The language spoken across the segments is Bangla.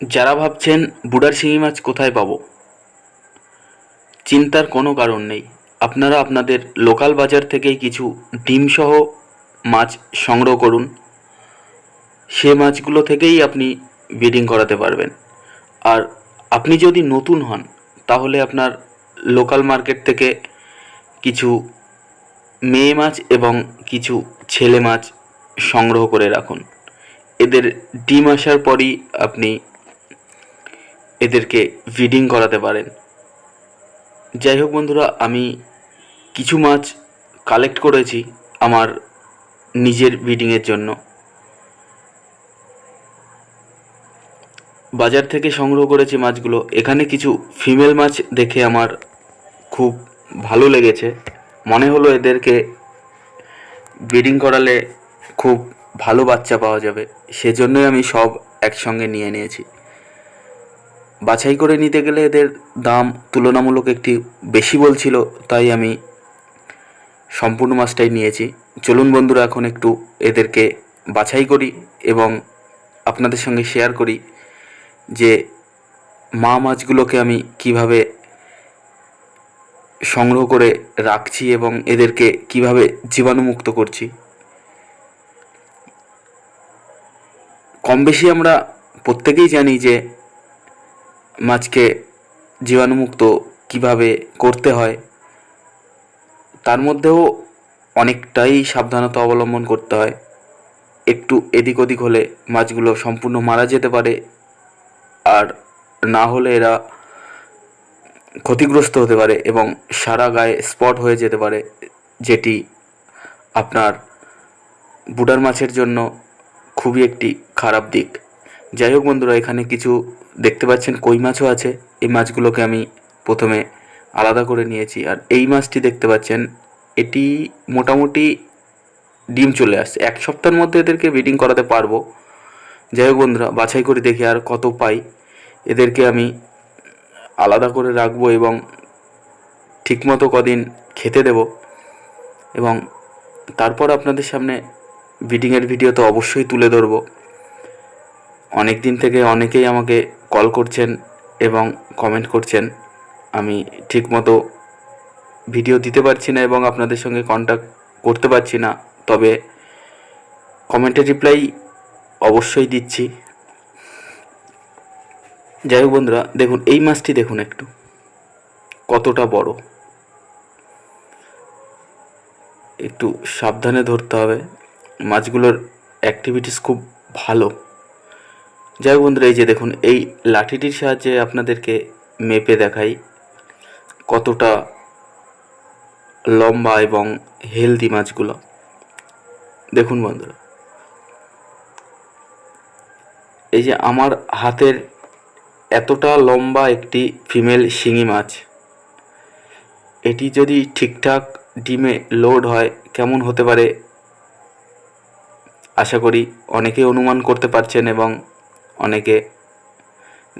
যারা ভাবছেন বুড়ার শিঙি মাছ কোথায় পাবো, চিন্তার কোনো কারণ নেই। আপনারা আপনাদের লোকাল বাজার থেকেই কিছু ডিমসহ মাছ সংগ্রহ করুন। সে মাছগুলো থেকেই আপনি ব্রিডিং করাতে পারবেন। আর আপনি যদি নতুন হন, তাহলে আপনার লোকাল মার্কেট থেকে কিছু মেয়ে মাছ এবং কিছু ছেলে মাছ সংগ্রহ করে রাখুন। এদের ডিম আসার পরই আপনি এদেরকে ব্রিডিং করাতে পারেন। যাই হোক বন্ধুরা, আমি কিছু মাছ কালেক্ট করেছি আমার নিজের ব্রিডিংয়ের জন্য। বাজার থেকে সংগ্রহ করেছি মাছগুলো। এখানে কিছু ফিমেল মাছ দেখে আমার খুব ভালো লেগেছে। মনে হলো এদেরকে ব্রিডিং করালে খুব ভালো বাচ্চা পাওয়া যাবে। সেজন্যই আমি সব একসঙ্গে নিয়ে নিয়েছি। বাছাই করে নিতে গেলে এদের দাম তুলনামূলক একটি বেশি বলছিল, তাই আমি সম্পূর্ণ মাছটাই নিয়েছি। চলুন বন্ধুরা, এখন একটু এদেরকে বাছাই করি এবং আপনাদের সঙ্গে শেয়ার করি যে মা মাছগুলোকে আমি কীভাবে সংগ্রহ করে রাখছি এবং এদেরকে কীভাবে জীবাণুমুক্ত করছি। কম বেশি আমরা প্রত্যেকেই জানি যে মাছকে জীবাণুমুক্ত কীভাবে করতে হয়, তার মধ্যেও অনেকটাই সাবধানতা অবলম্বন করতে হয়। একটু এদিক ওদিক হলে মাছগুলো সম্পূর্ণ মারা যেতে পারে, আর না হলে এরা ক্ষতিগ্রস্ত হতে পারে এবং সারা গায়ে স্পট হয়ে যেতে পারে, যেটি আপনার বুডার মাছের জন্য খুবই একটি খারাপ দিক। যাই হোক বন্ধুরা, এখানে কিছু দেখতে পাচ্ছেন কই মাছও আছে। এই মাছগুলোকে আমি প্রথমে আলাদা করে নিয়েছি। আর এই মাছটি দেখতে পাচ্ছেন, এটি মোটামুটি ডিম চলে আসছে। এক সপ্তাহের মধ্যে এদেরকে ব্রিডিং করাতে পারব। যাই হোক বন্ধুরা, বাছাই করে দেখি আর কত পাই। এদেরকে আমি আলাদা করে রাখব এবং ঠিকমতো কদিন খেতে দেব। এবং তারপর আপনাদের সামনে ব্রিডিংয়ের ভিডিও তো অবশ্যই তুলে ধরবো। অনেক দিন থেকে অনেকেই আমাকে কল করছেন এবং কমেন্ট করছেন। আমি ঠিকমতো ভিডিও দিতে পারছি না এবং আপনাদের সঙ্গে কন্ট্যাক্ট করতে পারছি না। তবে কমেন্টের রিপ্লাই অবশ্যই দিচ্ছি। যাই হোক বন্ধুরা, দেখুন, এই মাছটি দেখুন একটু। কতটা বড়। একটু সাবধানে ধরতে হবে। মাছগুলোর অ্যাক্টিভিটিস খুব ভালো। যাই হোক বন্ধুরা, এই যে দেখুন, এই লাঠিটির সাহায্যে আপনাদেরকে মেপে দেখাই কতটা লম্বা এবং হেলদি মাছগুলো। দেখুন বন্ধুরা, এই যে আমার হাতের এতটা লম্বা একটি ফিমেল শিঙি মাছ, এটি যদি ঠিকঠাক ডিমে লোড হয়, কেমন হতে পারে? আশা করি অনেকে অনুমান করতে পারছেন এবং অনেকে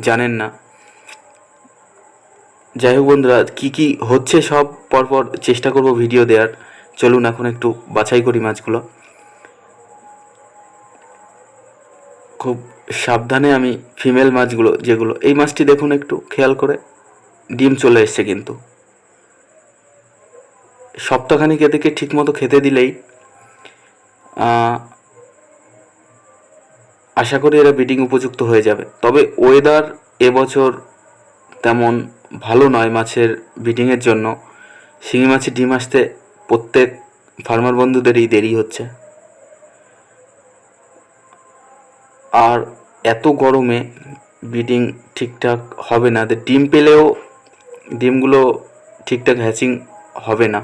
জানেন না। যাই হোক বন্ধুরা, কী কী হচ্ছে সব পরপর চেষ্টা করব ভিডিও দেওয়ার চলুন এখন একটু বাছাই করি মাছগুলো। খুব সাবধানে আমি ফিমেল মাছগুলো, যেগুলো, এই মাছটি দেখুন একটু খেয়াল করে। ডিম চলে এসছে কিন্তু। সপ্তাহখানিক এদেরকে ঠিকমতো খেতে দিলেই আশা করি এরা ব্রিডিং উপযুক্ত হয়ে যাবে। তবে ওয়েদার এবছর তেমন ভালো নয় মাছের ব্রিডিংয়ের জন্য। শিঙি মাছের ডিম আসতে প্রত্যেক ফার্মার বন্ধুদেরই দেরি হচ্ছে। আর এত গরমে ব্রিডিং ঠিকঠাক হবে না। ডিম পেলেও ডিমগুলো ঠিকঠাক হ্যাচিং হবে না।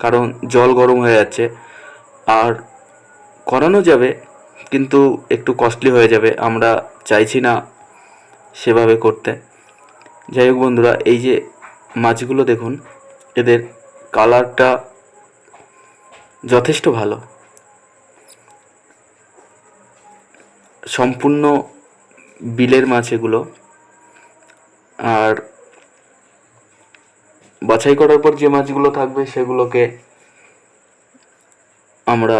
কারণ জল গরম হয়ে যাচ্ছে। আর করানো যাবে কিন্তু একটু কস্টলি হয়ে যাবে, আমরা চাইছি না সেভাবে করতে। যাই হোক বন্ধুরা, এই যে মাছগুলো দেখুন, এদের কালারটা যথেষ্ট ভালো। সম্পূর্ণ বিলের মাছ এগুলো। আর বাছাই করার পর যে মাছগুলো থাকবে, সেগুলোকে আমরা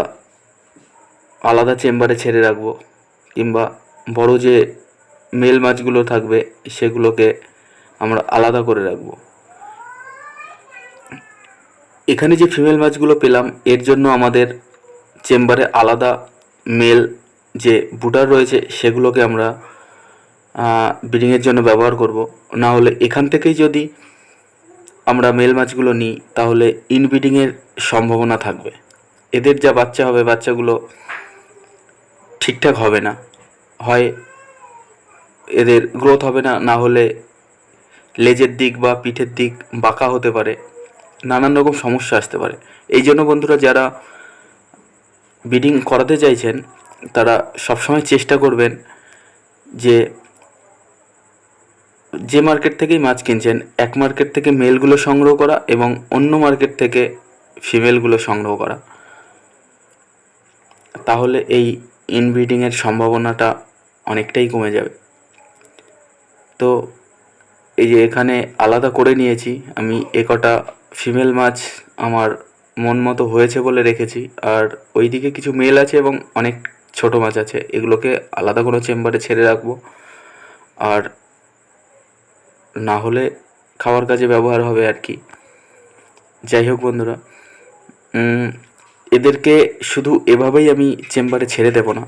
আলাদা চেম্বারে ছেড়ে রাখব কিংবা বড় যে মেল মাছগুলো থাকবে সেগুলোকে আমরা আলাদা করে রাখব। এখানে যে ফিমেল মাছগুলো পেলাম, এর জন্য আমাদের চেম্বারে আলাদা মেল যে বুটার রয়েছে সেগুলোকে আমরা ব্রিডিংয়ের জন্য ব্যবহার করব। না হলে এখান থেকেই যদি আমরা মেল মাছগুলো নিই, তাহলে ইনব্রিডিংয়ের সম্ভাবনা থাকবে। এদের যা বাচ্চা হবে, বাচ্চাগুলো ঠিকঠাক হবে না। হয় এদের গ্রোথ হবে না না হলে লেজের দিক বা পিঠের দিক বাঁকা হতে পারে, নানান রকম সমস্যা আসতে পারে। এই জন্য বন্ধুরা যারা ব্রিডিং করাতে চাইছেন, তারা সবসময় চেষ্টা করবেন যে যে মার্কেট থেকেই মাছ কিনছেন, এক মার্কেট থেকে মেলগুলো সংগ্রহ করা এবং অন্য মার্কেট থেকে ফিমেলগুলো সংগ্রহ করা। তাহলে এই ইনব্রিডিংয়ের সম্ভাবনাটা অনেকটাই কমে যাবে। তো এই যে এখানে আলাদা করে নিয়েছি, আমি এ কটা ফিমেল মাছ আমার মন মতো হয়েছে বলে রেখেছি, আর ওইদিকে কিছু মেল আছে এবং অনেক ছোট মাছ আছে, এগুলোকে আলাদা কোনো চেম্বারে ছেড়ে রাখব। আর না হলে খাওয়ার কাজে ব্যবহার হবে আর কি। যাই হোক বন্ধুরা এদেরকে শুধু এভাবেই আমি চেম্বারে ছেড়ে দেব না।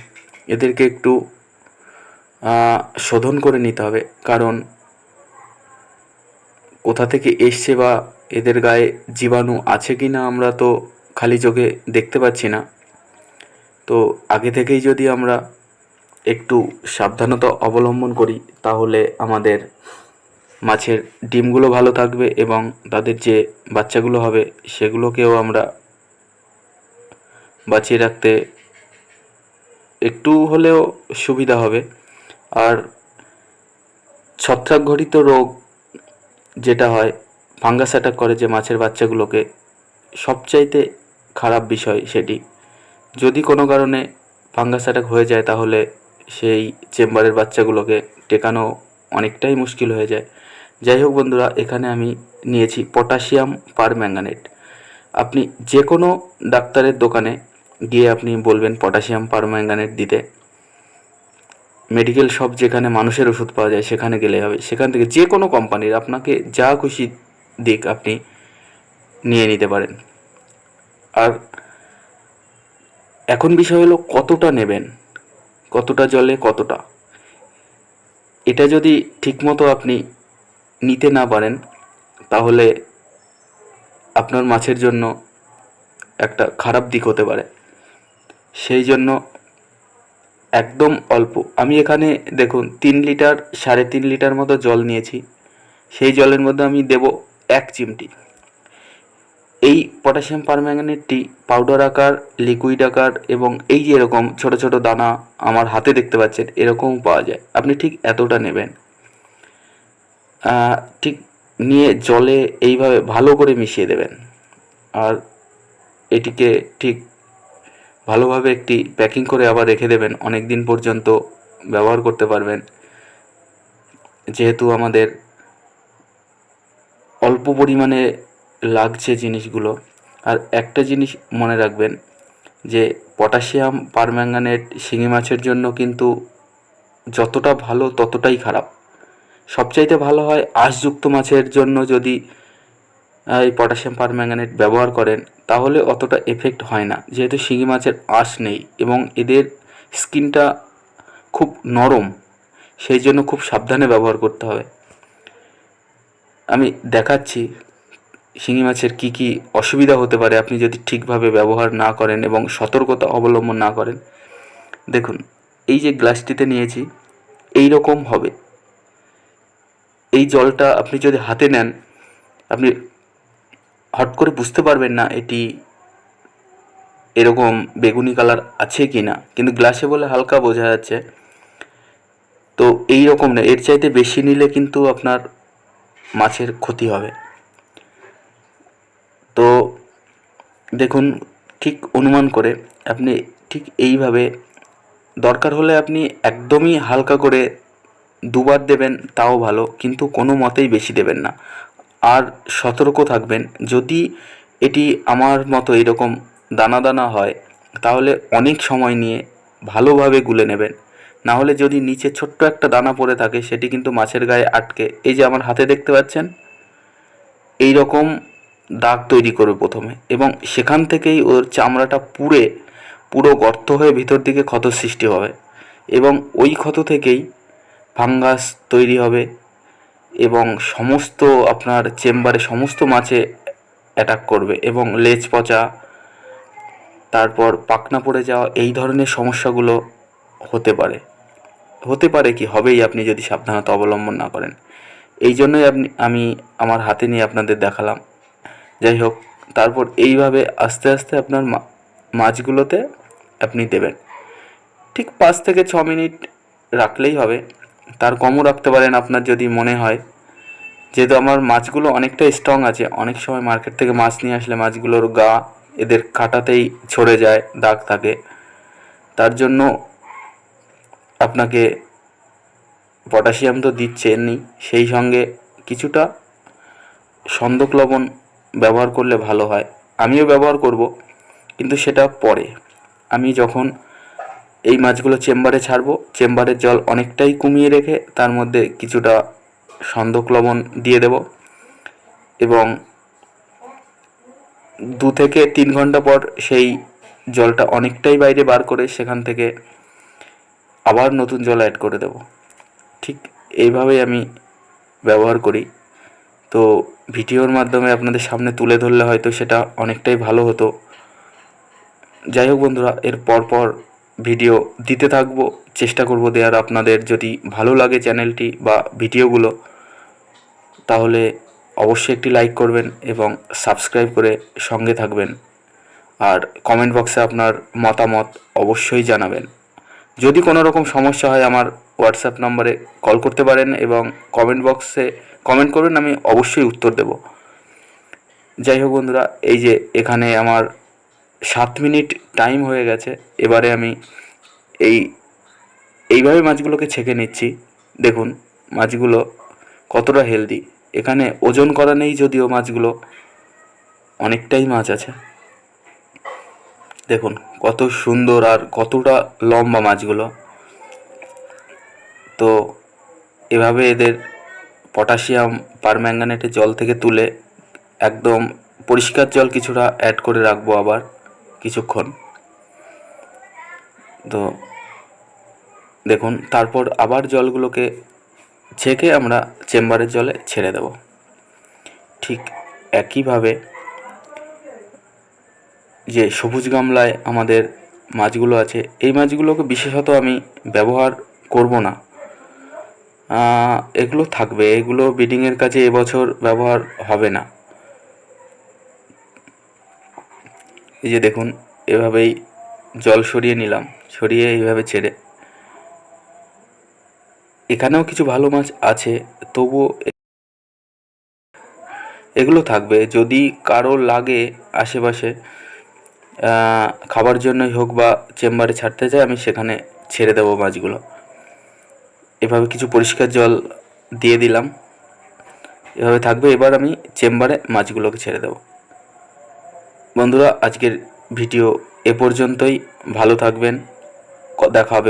এদেরকে একটু শোধন করে নিতে হবে। কারণ কোথা থেকে এসছে বা এদের গায়ে জীবাণু আছে কি না আমরা তো খালি চোখে দেখতে পাচ্ছি না। তো আগে থেকেই যদি আমরা একটু সাবধানতা অবলম্বন করি, তাহলে আমাদের মাছের ডিমগুলো ভালো থাকবে এবং তাদের যে বাচ্চাগুলো হবে, সেগুলোকেও আমরা বাঁচিয়ে রাখতে একটু হলেও সুবিধা হবে। আর ছত্রাকঘটিত রোগ যেটা হয়, ফাঙ্গাস অ্যাটাক করে যে মাছের বাচ্চাগুলোকে, সবচাইতে খারাপ বিষয় সেটি। যদি কোনো কারণে ফাঙ্গাস অ্যাটাক হয়ে যায়, তাহলে সেই চেম্বারের বাচ্চাগুলোকে টেকানো অনেকটাই মুশকিল হয়ে যায়। যাই হোক বন্ধুরা, এখানে আমি নিয়েছি পটাশিয়াম পারম্যাঙ্গানেট। আপনি যে কোনো ডাক্তারের দোকানে গিয়ে আপনি বলবেন পটাশিয়াম পারম্যাঙ্গানেট দিতে। মেডিকেল শপ যেখানে মানুষের ওষুধ পাওয়া যায় সেখানে গেলে হবে। সেখান থেকে যে কোনো কোম্পানির আপনাকে যা খুশি দিক আপনি নিয়ে নিতে পারেন। আর এখন বিষয় হলো কতটা নেবেন, কতটা জলে কতটা। এটা যদি ঠিকমতো আপনি নিতে না পারেন, তাহলে আপনার মাছের জন্য একটা খারাপ দিক হতে পারে। সেই জন্য একদম অল্প। আমি এখানে, দেখুন, তিন লিটার, সাড়ে তিন লিটার মতো জল নিয়েছি। সেই জলের মধ্যে আমি দেব এক চিমটি। এই পটাশিয়াম পারম্যাঙ্গানেটটি পাউডার আকার, লিকুইড আকার এবং এই যে এরকম ছোট ছোট দানা আমার হাতে দেখতে পাচ্ছেন এরকম পাওয়া যায়। আপনি ঠিক এতটা নেবেন। ঠিক নিয়ে জলে এইভাবে ভালো করে মিশিয়ে দেবেন। আর এটিকে ঠিক ভালোভাবে একটি প্যাকিং করে আবার রেখে দেবেন। অনেক দিন পর্যন্ত ব্যবহার করতে পারবেন। যেহেতু আমাদের অল্প পরিমাণে লাগছে জিনিসগুলো। আর একটা জিনিস মনে রাখবেন, যে পটাশিয়াম পারম্যাঙ্গানেট শিঙি মাছের জন্য কিন্তু যতটা ভালো ততটাই খারাপ। সবচাইতে ভালো হয় আঁশযুক্ত মাছের জন্য যদি এই পটাশিয়াম পারম্যাঙ্গানেট ব্যবহার করেন, তাহলে অতটা এফেক্ট হয় না। যেহেতু শিঙি মাছের আঁশ নেই এবং এদের স্কিনটা খুব নরম, সেই জন্য খুব সাবধানে ব্যবহার করতে হবে। আমি দেখাচ্ছি শিঙি মাছের কী কী অসুবিধা হতে পারে আপনি যদি ঠিকভাবে ব্যবহার না করেন এবং সতর্কতা অবলম্বন না করেন। দেখুন, এই যে গ্লাসটিতে নিয়েছি, এই রকম হবে। এই জলটা আপনি যদি হাতে নেন, আপনি হট করে বুঝতে পারবেন না এটি এরকম বেগুনি কালার আছে কি না। কিন্তু গ্লাসে বলে হালকা বোঝা যাচ্ছে। তো এই রকম না, এর চাইতে বেশি নিলে কিন্তু আপনার মাছের ক্ষতি হবে। তো দেখুন, ঠিক অনুমান করে আপনি ঠিক এইভাবে দরকার হলে আপনি একদমই হালকা করে দুবার দেবেন, তাও ভালো। কিন্তু কোনো মতেই বেশি দেবেন না। আর সতর্ক থাকবেন। যদি এটি আমার মতো এরকম দানা দানা হয়, তাহলে অনেক সময় নিয়ে ভালোভাবে গুলে নেবেন। না হলে যদি নিচে ছোট্ট একটা দানা পড়ে থাকে, সেটি কিন্তু মাছের গায়ে আটকে। এই যে আমার হাতে দেখতে পাচ্ছেন এই রকম দাগ তৈরি করবে প্রথমে এবং সেখান থেকেই ওর চামড়াটা পুড়ে পুরো গর্ত হয়ে ভিতর দিকে ক্ষত সৃষ্টি হবে এবং ওই ক্ষত থেকেই ফাঙ্গাস তৈরি হবে। এবং সমস্ত আপনার চেম্বারে সমস্ত মাছে অ্যাটাক করবে এবং লেজ পচা, তারপর পাকনা পড়ে যাওয়া, এই ধরনের সমস্যাগুলো হতে পারে। হতে পারে কি? হবেই আপনি যদি সাবধানতা অবলম্বন না করেন। এই জন্যই আপনি, আমি আমার হাতে নিয়ে আপনাদের দেখালাম। যাই হোক, তারপর এইভাবে আস্তে আস্তে আপনার মাছগুলোতে আপনি দেবেন। ঠিক পাঁচ থেকে ছ মিনিট রাখলেই হবে। তার কমও রাখতে পারেন আপনার যদি মনে হয়। যেহেতু আমার মাছগুলো অনেকটা স্ট্রং আছে, অনেক সময় মার্কেট থেকে মাছ নিয়ে আসলে মাছগুলোর গা এদের কাটাতেই ছড়ে যায়, দাগ থাকে। তার জন্য আপনাকে পটাশিয়াম তো দিচ্ছেনই, সেই সঙ্গে কিছুটা সন্দক লবণ ব্যবহার করলে ভালো হয়। আমিও ব্যবহার করব, কিন্তু সেটা পরে। আমি যখন এই মাছগুলো চেম্বারে ছাড়বো। চেম্বারের জল অনেকটাই কমিয়ে রেখে তার মধ্যে কিছুটা সন্দক লবণ দিয়ে দেব। এবং দু থেকে তিন ঘণ্টা পর সেই জলটা অনেকটাই বাইরে বার করে সেখান থেকে আবার নতুন জল অ্যাড করে দেব। ঠিক এইভাবেই আমি ব্যবহার করি। তো ভিডিওর মাধ্যমে আপনাদের সামনে তুলে ধরলে হয়তো সেটা অনেকটাই ভালো হতো। যাই হোক বন্ধুরা, এর পরপর ভিডিও দিতে থাকব, চেষ্টা করব দেওয়ার আপনাদের যদি ভালো লাগে চ্যানেলটি বা ভিডিওগুলো, তাহলে অবশ্যই একটি লাইক করবেন এবং সাবস্ক্রাইব করে সঙ্গে থাকবেন। আর কমেন্ট বক্সে আপনার মতামত অবশ্যই জানাবেন। যদি কোনো রকম সমস্যা হয় আমার হোয়াটসঅ্যাপ নম্বরে কল করতে পারেন এবং কমেন্ট বক্সে কমেন্ট করবেন, আমি অবশ্যই উত্তর দেব। যাই হোক বন্ধুরা, এই যে এখানে আমার সাত মিনিট টাইম হয়ে গেছে, এবারে আমি এই, এইভাবে মাছগুলোকে ছেঁকে নিচ্ছি। দেখুন, মাছগুলো কতটা হেলদি এখানে ওজন করা নেই যদিও মাছগুলো, অনেকটাই মাছ আছে। দেখুন, কত সুন্দর আর কতটা লম্বা মাছগুলো। তো এভাবে এদের পটাশিয়াম পারম্যাঙ্গানেটের জল থেকে তুলে একদম পরিষ্কার জল কিছুটা অ্যাড করে রাখব আবার। কিছুক্ষণ। তো দেখুন, তারপর আবার জলগুলোকে ছেঁকে আমরা চেম্বারের জলে ছেড়ে দেব। ঠিক একইভাবে যে সবুজ গামলায় আমাদের মাছগুলো আছে, এই মাছগুলোকে বিশেষত আমি ব্যবহার করব না। এগুলো থাকবে, এগুলো ব্রিডিংয়ের কাজে এবছর ব্যবহার হবে না। এই যে দেখুন, এভাবেই জল সরিয়ে নিলাম, সরিয়ে এইভাবে ছেড়ে। এখানেও কিছু ভালো মাছ আছে, তবুও এগুলো থাকবে। যদি কারও লাগে আশেপাশে খাবার জন্যই হোক বা চেম্বারে ছাড়তে চাই আমি সেখানে ছেড়ে দেবো মাছগুলো। এভাবে কিছু পরিষ্কার জল দিয়ে দিলাম। এভাবে থাকবে, এবার আমি চেম্বারে মাছগুলোকে ছেড়ে দেবো। বন্ধুরা আজকের ভিডিও এ পর্যন্তই। ভালো থাকবেন। দেখা হবে।